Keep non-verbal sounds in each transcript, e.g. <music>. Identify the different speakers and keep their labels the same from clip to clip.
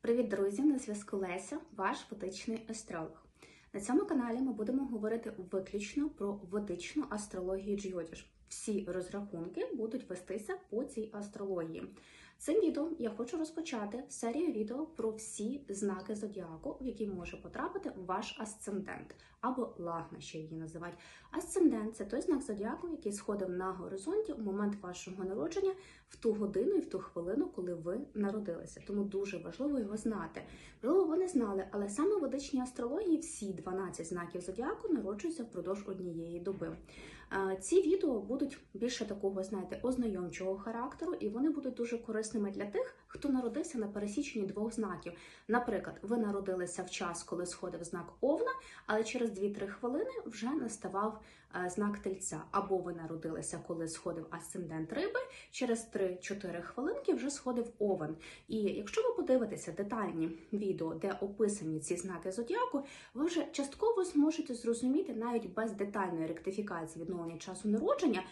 Speaker 1: Привіт, друзі! На зв'язку Леся, ваш водичний астролог. На цьому каналі ми будемо говорити виключно про водичну астрологію Джйодіш. Всі розрахунки будуть вестися по цій астрології. Цим відео я хочу розпочати серію відео про всі знаки зодіаку, в які може потрапити ваш асцендент або лагна, ще її називають. Асцендент це той знак зодіаку, який сходив на горизонті у момент вашого народження в ту годину і в ту хвилину, коли ви народилися. Тому дуже важливо його знати. Можливо, ви не знали, але саме в ведичній астрології всі 12 знаків зодіаку народжуються впродовж однієї доби. Ці відео будуть більше такого, знаєте, ознайомчого характеру, і вони будуть дуже корисними для тих, хто народився на пересіченні двох знаків. Наприклад, ви народилися в час, коли сходив знак Овна, але через 2-3 хвилини вже наставав е, знак тельця. Або ви народилися, коли сходив асцендент риби, через 3-4 хвилинки вже сходив овен. І якщо ви подивитеся детальні відео, де описані ці знаки зодіаку, ви вже частково зможете зрозуміти навіть без детальної ректифікації відновлення часу народження.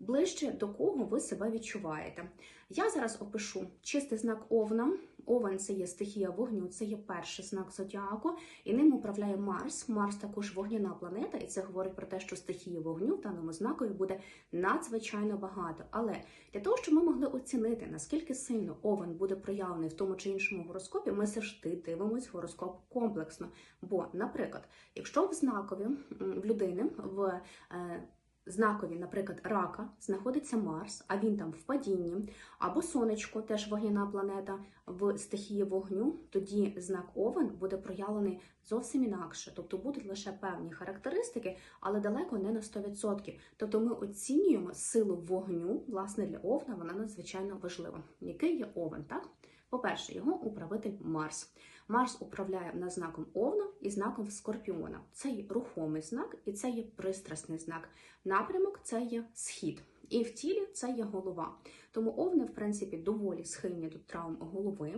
Speaker 1: Ближче до кого ви себе відчуваєте. Я зараз опишу чистий знак Овна. Овен це є стихія вогню, це є перший знак зодіаку, і ним управляє Марс. Марс також вогняна планета, і це говорить про те, що стихії вогню в даному знакові буде надзвичайно багато. Але для того, щоб ми могли оцінити, наскільки сильно овен буде проявлений в тому чи іншому гороскопі, ми завжди дивимось гороскоп комплексно. Бо, наприклад, якщо в знакові в людини в е, знакові, наприклад, рака, знаходиться Марс, а він там в падінні, або сонечко, теж вогняна планета в стихії вогню, тоді знак Овен буде проявлений зовсім інакше. Тобто будуть лише певні характеристики, але далеко не на 100%. Тобто ми оцінюємо силу вогню, власне, для Овна вона надзвичайно важлива. Який є Овен, так? По-перше, його управитель Марс. Марс управляє над знаком Овна і знаком Скорпіона. Це є рухомий знак і це є пристрасний знак. Напрямок це є схід. І в тілі це є голова. Тому овни, в принципі, доволі схильні до травм голови.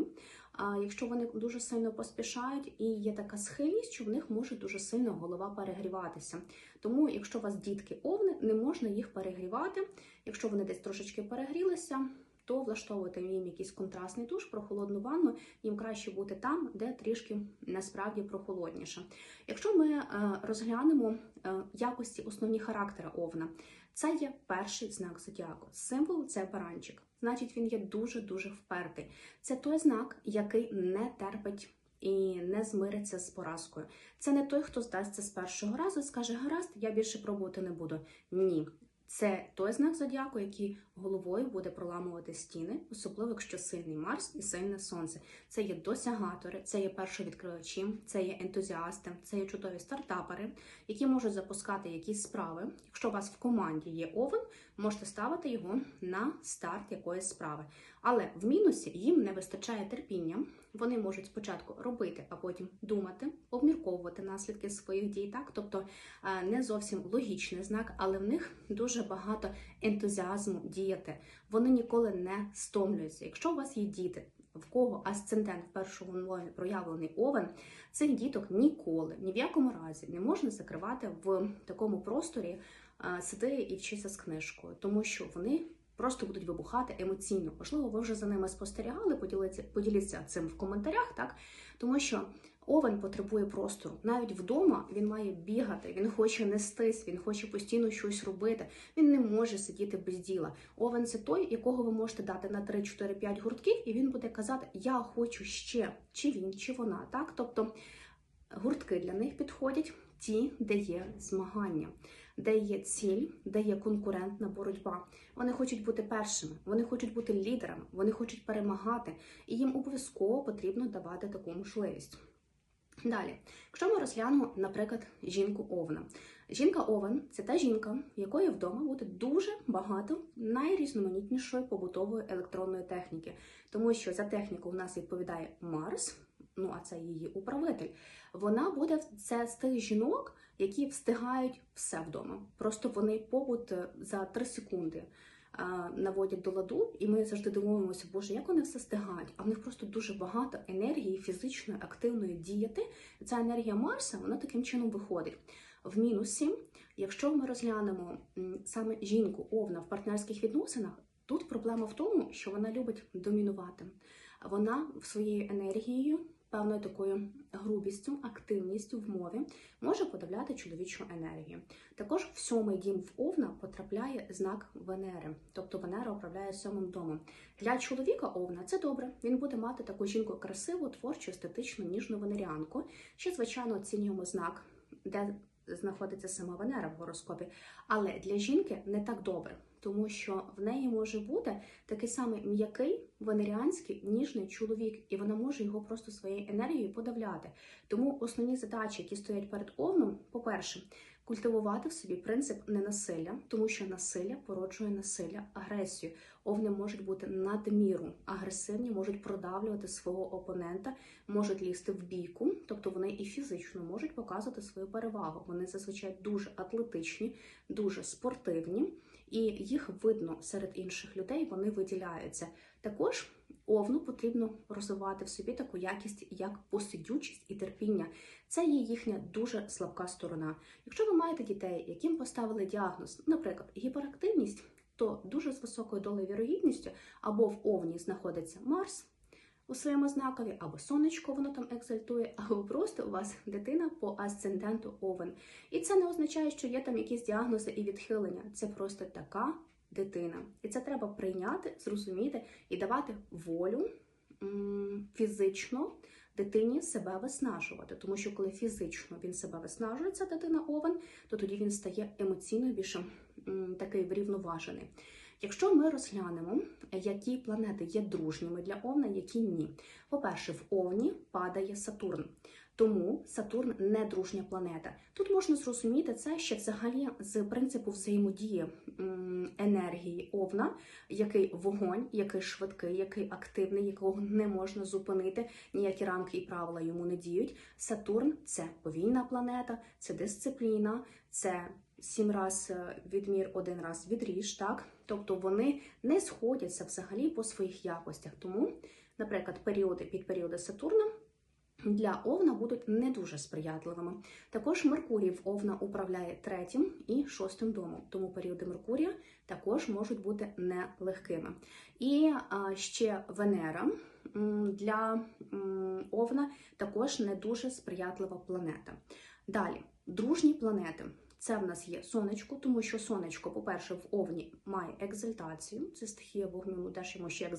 Speaker 1: А якщо вони дуже сильно поспішають, і є така схильність, що в них може дуже сильно голова перегріватися. Тому, якщо у вас дітки овни, не можна їх перегрівати. Якщо вони десь трошечки перегрілися, то влаштовувати їм якийсь контрастний душ, прохолодну ванну, їм краще бути там, де трішки насправді прохолодніше. Якщо ми е, розглянемо е, якості основні характера овна, це є перший знак зодіаку. Символ це баранчик. Значить, він є дуже-дуже впертий. Це той знак, який не терпить. І не змириться з поразкою. Це не той, хто здасться з першого разу і скаже, гаразд, я більше пробувати не буду. Ні, це той знак зодіаку, який головою буде проламувати стіни, особливо якщо сильний Марс і сильне сонце. Це є досягатори, це є першовідкривачі, це є ентузіасти, це є чудові стартапери, які можуть запускати якісь справи. Якщо у вас в команді є овен, можете ставити його на старт якоїсь справи. Але в мінусі їм не вистачає терпіння. Вони можуть спочатку робити, а потім думати, обмірковувати наслідки своїх дій. Так, тобто е, не зовсім логічний знак, але в них дуже багато ентузіазму діяти. Вони ніколи не стомлюються. Якщо у вас є діти, в кого асцендент в першому номері проявлений овен, цих діток ніколи, ні в якому разі не можна закривати в такому просторі, сиди і вчися з книжкою, тому що вони. Просто будуть вибухати емоційно. Можливо, ви вже за ними спостерігали, поділіться, поділіться цим в коментарях, так? Тому що овен потребує простору. Навіть вдома він має бігати, він хоче нестись, він хоче постійно щось робити. Він не може сидіти без діла. Овен це той, якого ви можете дати на 3, 4, 5 гуртків, і він буде казати: Я хочу ще, чи він, чи вона. Так? Тобто гуртки для них підходять ті, де є змагання, де є ціль, де є конкурентна боротьба. Вони хочуть бути першими, вони хочуть бути лідерами, вони хочуть перемагати, і їм обов'язково потрібно давати таку можливість. Далі, якщо ми розглянемо, наприклад, жінку Овна. Жінка Овен це та жінка, в якої вдома буде дуже багато найрізноманітнішої побутової електронної техніки, тому що за техніку у нас відповідає Марс, ну а це її управитель. Вона буде це з тих жінок, які встигають все вдома. Просто вони побут е, за 3 секунди а, наводять до ладу, і ми завжди дивуємося, боже, як вони все встигають. А в них просто дуже багато енергії фізичної, активної діяти. Ця енергія Марса вона таким чином виходить. В мінусі, якщо ми розглянемо саме жінку Овна в партнерських відносинах, тут проблема в тому, що вона любить домінувати. Вона своєю енергією, певною такою грубістю, активністю в мові може подавляти чоловічу енергію. Також в сьомий дім в Овна потрапляє знак Венери, тобто Венера управляє сьомим домом. Для чоловіка Овна це добре. Він буде мати таку жінку красиву, творчу, естетичну, ніжну венеріанку. Ще, звичайно, оцінюємо знак, де знаходиться сама Венера в гороскопі. Але для жінки не так добре, тому що в неї може бути такий самий м'який венеріанський ніжний чоловік, і вона може його просто своєю енергією подавляти. Тому основні задачі, які стоять перед овном, по-перше, культивувати в собі принцип ненасилля, тому що насилля породжує насилля, агресію. Овни можуть бути надміру агресивні, можуть продавлювати свого опонента, можуть лізти в бійку, тобто вони і фізично можуть показувати свою перевагу. Вони зазвичай дуже атлетичні, дуже спортивні, і їх видно серед інших людей. Вони виділяються. Також овну потрібно розвивати в собі таку якість, як посидючість і терпіння. Це є їхня дуже слабка сторона. Якщо ви маєте дітей, яким поставили діагноз, наприклад, гіперактивність, то дуже з високою долею вірогідністю або в овні знаходиться Марс у своєму знакові, або сонечко воно там екзальтує, <laughs> або просто у вас дитина по асценденту овен. І це не означає, що є там якісь діагнози і відхилення. Це просто така дитина. І це треба прийняти, зрозуміти і давати волю фізично дитині себе виснажувати. Тому що коли фізично він себе виснажує, ця дитина овен, то тоді він стає емоційно більше такий врівноважений. Якщо ми розглянемо, які планети є дружніми для Овна, які ні. По-перше, в Овні падає Сатурн. Тому Сатурн не дружня планета. Тут можна зрозуміти це ще взагалі з принципу взаємодії енергії овна, який вогонь, який швидкий, який активний, якого не можна зупинити, ніякі рамки і правила йому не діють. Сатурн це повільна планета, це дисципліна, це сім раз е, відмір, один раз відріж. Так, тобто вони не сходяться взагалі по своїх якостях. Тому, наприклад, періоди під періоди Сатурна для Овна будуть не дуже сприятливими. Також Меркурій в Овна управляє третім і шостим домом, тому періоди Меркурія також можуть бути нелегкими. І ще Венера для Овна також не дуже сприятлива планета. Далі, дружні планети. Це в нас є сонечко, тому що сонечко, по-перше, в овні має екзальтацію. Це стихія вогню, ну теж йому ще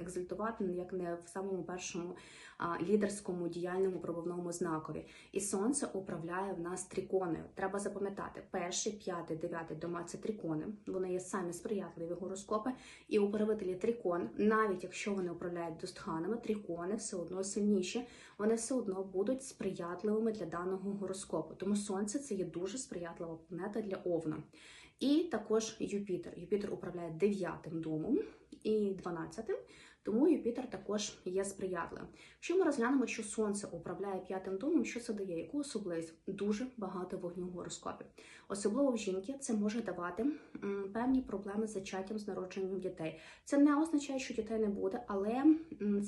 Speaker 1: екзальтувати, як не в самому першому а, лідерському діяльному пробивному знакові. І сонце управляє в нас триконою. Треба запам'ятати, перший, п'ятий, дев'ятий дома це трикони. Вони є самі сприятливі гороскопи. І управителі трикон, навіть якщо вони управляють достханами, трикони все одно сильніші, вони все одно будуть сприятливими для даного гороскопу. Тому сонце це є дуже сприятлива планета для Овна. І також Юпітер. Юпітер управляє дев'ятим домом і дванадцятим. Тому Юпітер також є сприятливим. Якщо ми розглянемо, що Сонце управляє п'ятим домом, що це дає? Яку особливість? Дуже багато вогню в гороскопі. Особливо в жінки це може давати певні проблеми з зачаттям, з народженням дітей. Це не означає, що дітей не буде, але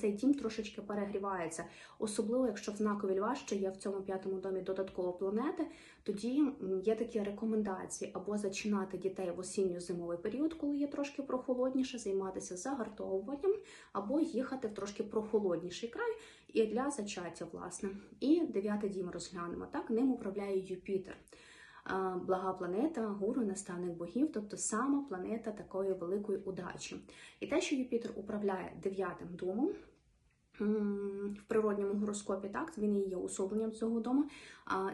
Speaker 1: цей дім трошечки перегрівається. Особливо, якщо в знакові льва ще є в цьому п'ятому домі додатково планети, тоді є такі рекомендації або зачинати дітей в осінньо-зимовий період, коли є трошки прохолодніше, займатися загартовуванням або їхати в трошки прохолодніший край і для зачаття, власне. І дев'ятий дім розглянемо. Так, ним управляє Юпітер. Блага планета, гуру, наставник богів, тобто сама планета такої великої удачі. І те, що Юпітер управляє дев'ятим домом. В природньому гороскопі, так, він і є особленням цього дому.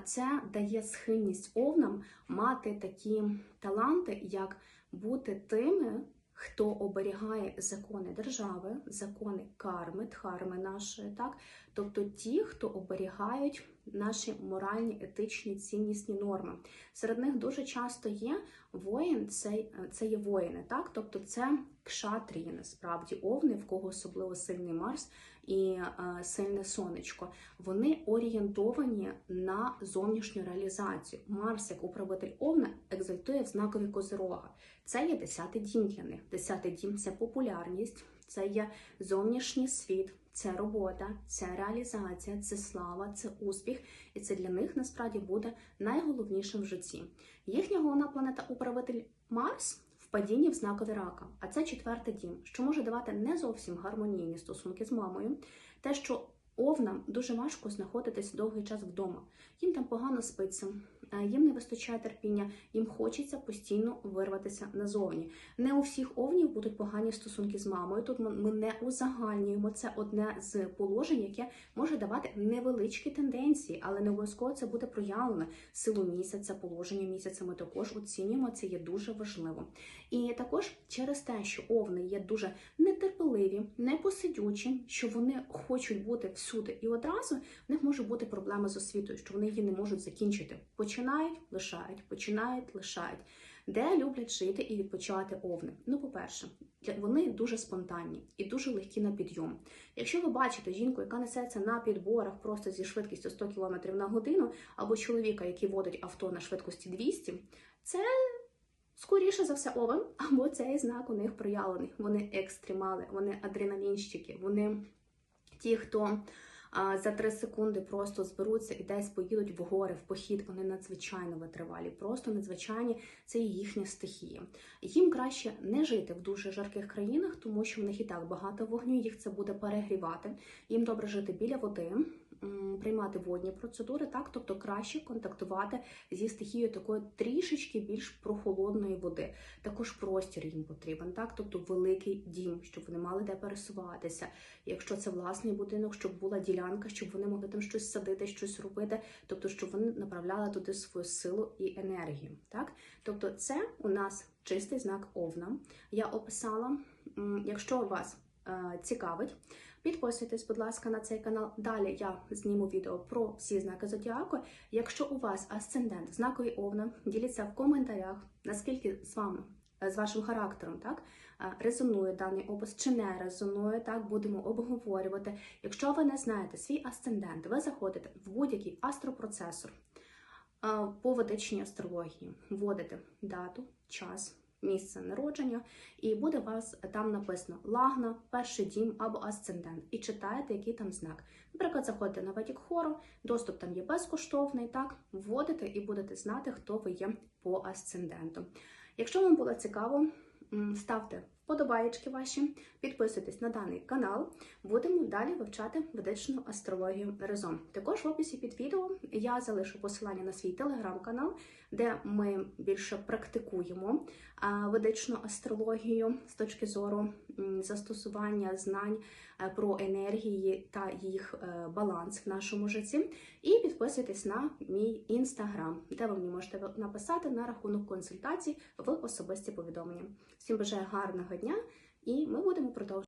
Speaker 1: Це дає схильність овнам мати такі таланти, як бути тими, хто оберігає закони держави, закони карми, дхарми нашої, так тобто ті, хто оберігають наші моральні, етичні, ціннісні норми. Серед них дуже часто є воїн, це це є воїни, так тобто це кшатрії, насправді овни, в кого особливо сильний Марс і а, сильне сонечко. Вони орієнтовані на зовнішню реалізацію. Марс, як управитель овна, екзальтує в знакові козирога. Це є десятий дім для них. Десятий дім це популярність, це є зовнішній світ, це робота, це реалізація, це слава, це успіх, і це для них насправді буде найголовнішим в житті. Їхня головна планета управитель Марс впадіння в знакові рака, а це четвертий дім, що може давати не зовсім гармонійні стосунки з мамою, те, що овнам дуже важко знаходитись довгий час вдома. Їм там погано спиться, е, їм не вистачає терпіння, їм хочеться постійно вирватися назовні. Не у всіх овнів будуть погані стосунки з мамою. Тут ми не узагальнюємо це одне з положень, яке може давати невеличкі тенденції, але не обов'язково це буде проявлено. Силу місяця, положення місяця. Ми також оцінюємо. Це є дуже важливо. І також через те, що овни є дуже нетерпеливі, непосидючі, що вони хочуть бути всюди і одразу, в них може бути проблема з освітою, що вони її не можуть закінчити. Починають, лишають, починають, лишають. Де люблять жити і відпочивати овни? Ну, по-перше, вони дуже спонтанні і дуже легкі на підйом. Якщо ви бачите жінку, яка несеться на підборах просто зі швидкістю 100 км на годину, або чоловіка, який водить авто на швидкості 200, це скоріше за все овен, <laughs> або цей знак у них проявлений. Вони екстремали, вони адреналінщики, вони ті, хто за 3 секунди просто зберуться і десь поїдуть в гори, в похід. Вони надзвичайно витривалі, просто надзвичайні. Це їхня стихія. Їм краще не жити в дуже жарких країнах, тому що в них і так багато вогню, їх це буде перегрівати. Їм добре жити біля води. Приймати водні процедури, так, тобто краще контактувати зі стихією такої трішечки більш прохолодної води. Також простір їм потрібен, так, тобто великий дім, щоб вони мали де пересуватися. Якщо це власний будинок, щоб була ділянка, щоб вони могли там щось садити, щось робити, тобто щоб вони направляли туди свою силу і енергію. Так, тобто, це у нас чистий знак овна. Я описала. Якщо вас е, цікавить, підписуйтесь, будь ласка, на цей канал. Далі я зніму відео про всі знаки зодіаку. Якщо у вас асцендент знаковий овна, діліться в коментарях, наскільки з вами. З вашим характером, так е, резонує даний опис чи не резонує, так будемо обговорювати. Якщо ви не знаєте свій асцендент, ви заходите в будь-який астропроцесор е, по ведичній астрології, вводите дату, час, місце народження, і буде у вас там написано лагна, перший дім або асцендент, і читаєте, який там знак. Наприклад, заходите на Ведік Хору, доступ там є безкоштовний, так, вводите і будете знати, хто ви є по асценденту. Якщо вам було цікаво, ставте вподобаєчки ваші, підписуйтесь на даний канал. Будемо далі вивчати ведичну астрологію разом. Також в описі під відео я залишу посилання на свій телеграм-канал, де ми більше практикуємо ведичну астрологію з точки зору застосування знань е, про енергії та їх е, баланс в нашому житті. І підписуйтесь на мій інстаграм, де ви мені можете написати на рахунок консультацій в особисті повідомлення. Всім бажаю гарного дня, і ми будемо продовжувати.